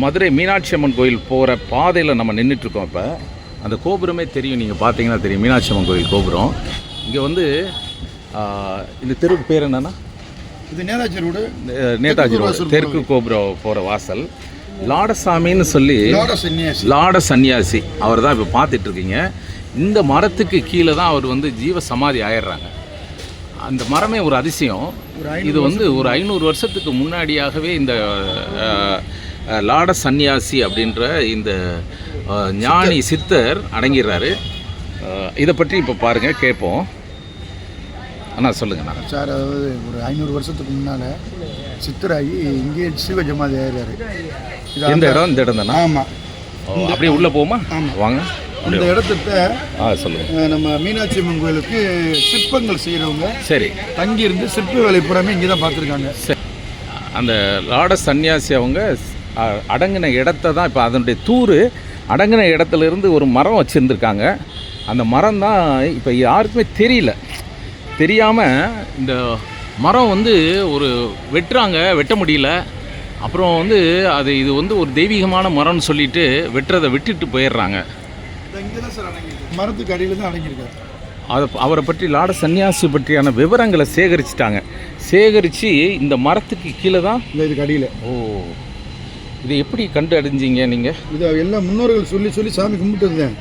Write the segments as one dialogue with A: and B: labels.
A: மதுரை மீனாட்சி அம்மன் கோயில் போகிற பாதையில் நம்ம நின்றுட்டுருக்கோம் இப்போ. அந்த கோபுரமே தெரியும் நீங்கள் பார்த்தீங்கன்னா தெரியும். மீனாட்சி அம்மன் கோயில் கோபுரம். இங்கே வந்து இந்த தெருவுக்கு பேர் என்னன்னா?
B: இது நேதாஜி ரோடு.
A: நேதாஜி ரோடு. தெற்கு கோபுரம். போகிற வாசல். லாடசாமின்னு சொல்லி
B: லோட சன்னியாசி.
A: அவர் தான் இப்போ பார்த்துட்டு இருக்கீங்க இந்த மரத்துக்கு கீழே தான் அவர் வந்து ஜீவ சமாதி ஆயிடுறாங்க. அந்த மரமே ஒரு அதிசயம். இது வந்து ஒரு ஐநூறு வருஷத்துக்கு முன்னாடியாகவே இந்த லாட சந்நியாசி அப்படின்ற இந்த ஞானி சித்தர். அடங்கிடுறாரு இதை பற்றி இப்போ பாருங்கள் கேட்போம். அண்ணா சொல்லுங்கண்ணா
B: சார் அதாவது ஒரு ஐநூறு வருஷத்துக்கு முன்னால் சித்தராகி இங்கே சிவஜமாதி ஆயிடுறாரு. இது
A: எந்த இடம் இந்த இடம் தானே?
B: ஆமாம்
A: அப்படியே உள்ளே போமா வாங்க.
B: இந்த இடத்துட்ட அஹ், நம்ம மீனாட்சி அம்மன் கோயிலுக்கு சிற்பங்கள் செய்கிறவங்க
A: சரி.
B: தங்கி இருந்து சிற்ப வேலை பூராமே இங்கே தான் பார்த்துருக்காங்க.
A: அந்த லாட சன்னியாசி அவங்க அடங்கின இடத்த தான் இப்போ அதனுடைய தூர் அடங்கின இடத்துல இருந்து ஒரு மரம் வச்சுருந்துருக்காங்க. அந்த மரம் தான் இப்போ யாருக்குமே தெரியல. தெரியாமல் இந்த மரம் வந்து ஒரு வெட்டுறாங்க வெட்ட முடியல. அப்புறம் வந்து அது இது வந்து ஒரு தெய்வீகமான மரம்னு சொல்லிட்டு வெட்டுறதை விட்டுட்டு போயிடுறாங்க.
B: மரத்துக்கு அடியில் தான் அடங்கியிருக்காரு.
A: அதை அவரை பற்றி லாட சன்னியாசி பற்றியான விவரங்களை சேகரிச்சிட்டாங்க. சேகரித்து இந்த மரத்துக்கு கீழே தான்
B: இந்த இதுக்கு அடியில்.
A: ஓ. இது எப்படி கண்டு அடைஞ்சீங்க நீங்கள்
B: இதை எல்லாம் முன்னோர்கள் சொல்லி சொல்லி சாமி கும்பிட்டு இருந்தேன்.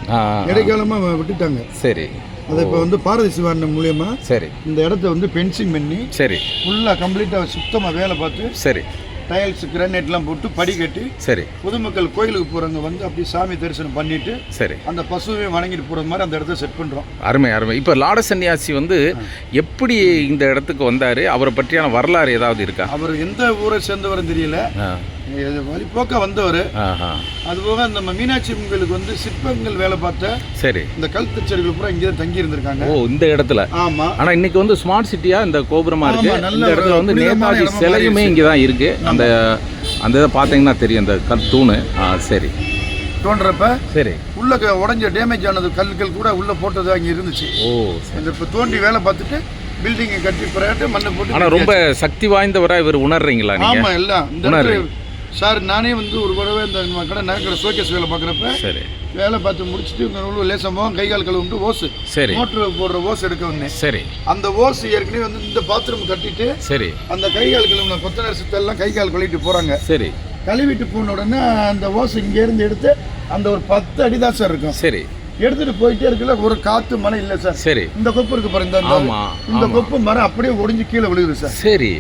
B: இடைக்காலமாக விட்டுட்டாங்க.
A: சரி.
B: அதை இப்போ வந்து பாரதி சிவானந்தம் மூலியமா
A: சரி.
B: இந்த இடத்த வந்து பென்சிங் பண்ணி
A: சரி.
B: ஃபுல்லாக கம்ப்ளீட்டாக சுத்தமாக வேலை பார்த்து
A: சரி.
B: டைல்ஸ் கிரானைட்லாம் போட்டு படி கட்டி
A: சரி.
B: பொதுமக்கள் கோயிலுக்கு போகிறவங்க வந்து அப்படி சாமி தரிசனம் பண்ணிட்டு
A: சரி.
B: அந்த பசுவை வணங்கிட்டு போகிற மாதிரி அந்த இடத்த செட் பண்ணுறோம்
A: அருமை அருமை. இப்போ லாட சன்னியாசி வந்து எப்படி இந்த இடத்துக்கு வந்தார்? அவரை பற்றியான வரலாறு ஏதாவது இருக்கா?
B: அவர் எந்த ஊரை சேர்ந்தவரும் தெரியல. வழிபோக்க வந்தவர்.
A: ஆஹா.
B: அதுபோக நம்ம மீனாட்சி அம்மன் கோயிலுக்கு வந்து சிற்பங்கள் வேலை பார்த்த
A: சரி.
B: இந்த கல் தச்சர்கள் பூரா இங்கே தான் தங்கி இருந்திருக்காங்க
A: ஓ இந்த இடத்துல.
B: ஆமாம்
A: ஆனால் இன்னைக்கு வந்து ஸ்மார்ட் சிட்டியா இந்த கோபுரமா இருக்கு.
B: ஆமா,
A: இந்த இடத்துல வந்து நேதாஜி சிலையுமே. இங்கே தான் இருக்கு. அந்த அந்த இதை பார்த்தீங்கன்னா தெரியும் அந்த கல் தூணு. ஆ சரி.
B: தோன்றப்ப
A: சரி.
B: உள்ள உடைஞ்ச டேமேஜ் ஆனது கல்கள் கூட உள்ள போட்டது அங்கே இருந்துச்சு.
A: ஓ
B: இந்த இப்போ தோண்டி வேலை பார்த்துட்டு பில்டிங்கை கட்டி பிறகு மண்ணை போட்டு
A: ஆனால் ரொம்ப சக்தி வாய்ந்தவரா இவர் உணர்றீங்களா நீங்க?
B: ஆமா எல்லாம்.
A: உணர்றீங்க.
B: சார் நானே வந்து ஒரு தடவை இந்த கடை நகைக்கடை ஷோகேஸ் வேலை பார்க்குறப்ப
A: சரி.
B: வேலை பார்த்து முடிச்சுட்டு உள்ள லேசமாக கை கால் கழுவிட்டு ஓசு
A: சரி.
B: மோட்ரு போடுற ஓஸ் எடுக்க வந்தேன்.
A: சரி.
B: அந்த ஓஸ் ஏற்கனவே வந்து இந்த பாத்ரூம் கட்டிட்டு
A: சரி.
B: அந்த கை கால் கழுவுன கொத்தனார் சித்தெல்லாம் கை கால் கழுவிட்டு போகிறாங்க
A: சரி.
B: கழுவிட்டு போன உடனே அந்த ஓஸ் இங்கேருந்து எடுத்து அந்த ஒரு பத்து அடி தான் சார் இருக்கும்.
A: சரி.
B: எடுத்துட்டு போயிட்டே இருக்குல்ல ஒரு காத்து மழை இல்லை சார்.
A: சரி.
B: இந்த கொப்பு இருக்கு பாருங்க இந்த-. கொப்பு மரம் அப்படியே ஒடிஞ்சு கீழே விழுகுது சார்.
A: சரி.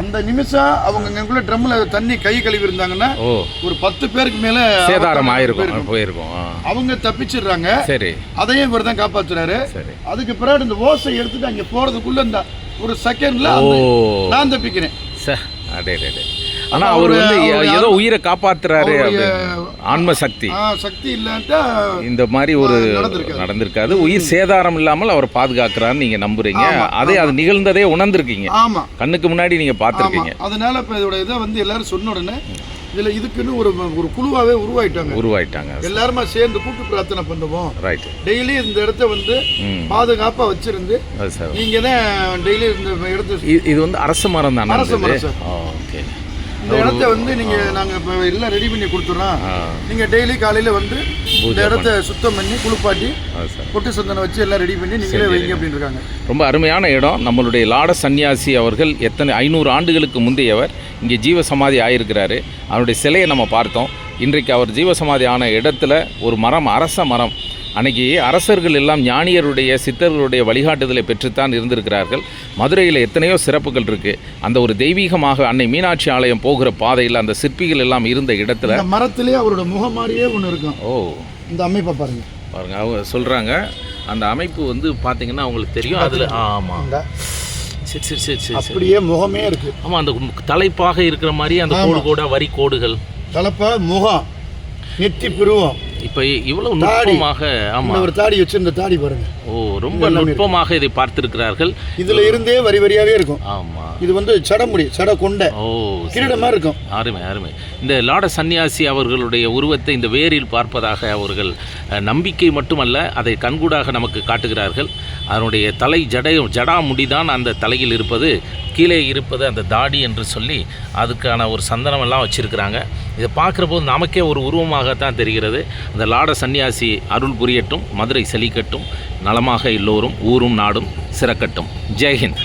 B: அந்த நிமிஷம் அவங்க ட்ரம்ல தண்ணி கை கழுவி இருந்தாங்கன்னா ஒரு பத்து பேருக்கு மேல
A: சேதாரம் ஆயிருக்கும்.
B: போயிருக்கும். அவங்க தப்பிச்சிடுறாங்க.
A: சரி.
B: அதையும் இவர் தான் காப்பாத்துறாரு.
A: சரி.
B: அதுக்கு பிறகு இந்த ஓசை எடுத்துட்டு அங்க போறதுக்குள்ள இந்த ஒரு செகண்ட்ல நான் தப்பிக்கிறேன்.
A: ச அடே அடே, அடே. ஆனா அவர் வந்து ஏதோ உயிரை காப்பாத்துறாரு. ஆன்ம சக்தி
B: சக்தி இல்லாட்டா
A: இந்த மாதிரி ஒரு
B: நடந்திருக்காது.
A: உயிர் சேதாரம் இல்லாமல் அவர் பாதுகாக்கிறான்னு நீங்க நம்புறீங்க. அதே அது நிகழ்ந்ததே உணர்ந்திருக்கீங்க.
B: ஆமா.
A: கண்ணுக்கு முன்னாடி நீங்க பார்த்திருக்கீங்க.
B: அதனால இப்ப இதோட இதை வந்து எல்லாரும் சொன்ன உடனே இதுல இதுக்குன்னு ஒரு ஒரு குழுவாவே உருவாயிட்டாங்க.
A: உருவாயிட்டாங்க.
B: எல்லாருமா சேர்ந்து கூட்டு பிரார்த்தனை பண்ணுவோம்.
A: ரைட்
B: டெய்லி இந்த இடத்த வந்து
A: ம்.
B: பாதுகாப்பா வச்சிருந்து நீங்க தான் டெய்லி இந்த இடத்த
A: இது வந்து அரச மரம் தானே
B: அரச மரம்.
A: ஓகே
B: இந்த இடத்த வந்து நீங்க நாங்க இப்ப எல்லாம் ரெடி பண்ணி கொடுத்துறோம்.
A: ஆ.
B: நீங்க டெய்லி காலையில வந்து இந்த இடத்த சுத்தம் பண்ணி குளிப்பாட்டி பொட்டு சந்தனம் வச்சு எல்லாம் ரெடி பண்ணி நீங்களே வைங்க அப்படின்னு இருக்காங்க
A: ரொம்ப அருமையான இடம். நம்மளுடைய லாட சந்நியாசி அவர்கள் எத்தனை ஐநூறு ஆண்டுகளுக்கு முந்தையவர் இங்கே ஜீவசமாதி ஆயிருக்கிறாரு. அவருடைய சிலையை நம்ம பார்த்தோம். இன்றைக்கு அவர் ஜீவசமாதி ஆன இடத்துல ஒரு மரம் அரச மரம். அன்னைக்கு அரசர்கள் எல்லாம் ஞானியருடைய சித்தர்களுடைய வழிகாட்டுதலை பெற்றுத்தான் இருந்திருக்கிறார்கள். மதுரையில் எத்தனையோ சிறப்புகள் இருக்குது அந்த ஒரு தெய்வீகமாக அன்னை மீனாட்சி ஆலயம் போகிற பாதையில் அந்த சிற்பிகள் எல்லாம் இருந்த இடத்துல
B: மரத்திலே அவரோட முகம் மாதிரியே ஒன்று இருக்கும்.
A: ஓ.
B: இந்த அமைப்பை பாருங்க.
A: பாருங்க அவங்க சொல்கிறாங்க அந்த அமைப்பு வந்து பார்த்தீங்கன்னா அவங்களுக்கு தெரியும். அதில் ஆமாம் சரி சரி சரி சரி.
B: அப்படியே முகமே இருக்கு.
A: ஆமா அந்த தலைப்பாக இருக்கிற மாதிரி அந்த கோடு கோடா வரி கோடுகள்.
B: கலப்பை முகம். நெத்தி பிருவம்.
A: இப்ப இவ்வளவு. நுட்பமாக ஆமா.
B: இந்த ஒரு தாடி வச்சு இந்த தாடி பாருங்க.
A: ஓ ரொம்ப நுட்பமாக இதை பார்த்திருக்கிறார்கள்.
B: இதுல இருந்தே வரி வரியாவே இருக்கும்.
A: ஆமா.
B: இது வந்து சடமுடி சட கொண்டை
A: ஓ
B: கிரீட மாதிரி இருக்கும்
A: அருமை அருமை. இந்த லாட சந்நியாசி அவர்களுடைய உருவத்தை இந்த வேரில் பார்ப்பதாக அவர்கள் நம்பிக்கை மட்டுமல்ல அதை கண்கூடாக நமக்கு காட்டுகிறார்கள். அதனுடைய தலை ஜடை ஜடா முடிதான் அந்த தலையில் இருப்பது. கீழே இருப்பது அந்த தாடி என்று சொல்லி அதுக்கான ஒரு சந்தனம் எல்லாம் வச்சிருக்கிறாங்க. இதை பார்க்குற போது நமக்கே ஒரு உருவமாகத்தான் தெரிகிறது. அந்த லாட சந்நியாசி அருள் புரியட்டும் மதுரை செழிக்கட்டும் நலமாக எல்லோரும் ஊரும் நாடும் சிறக்கட்டும். ஜெய்ஹிந்த்.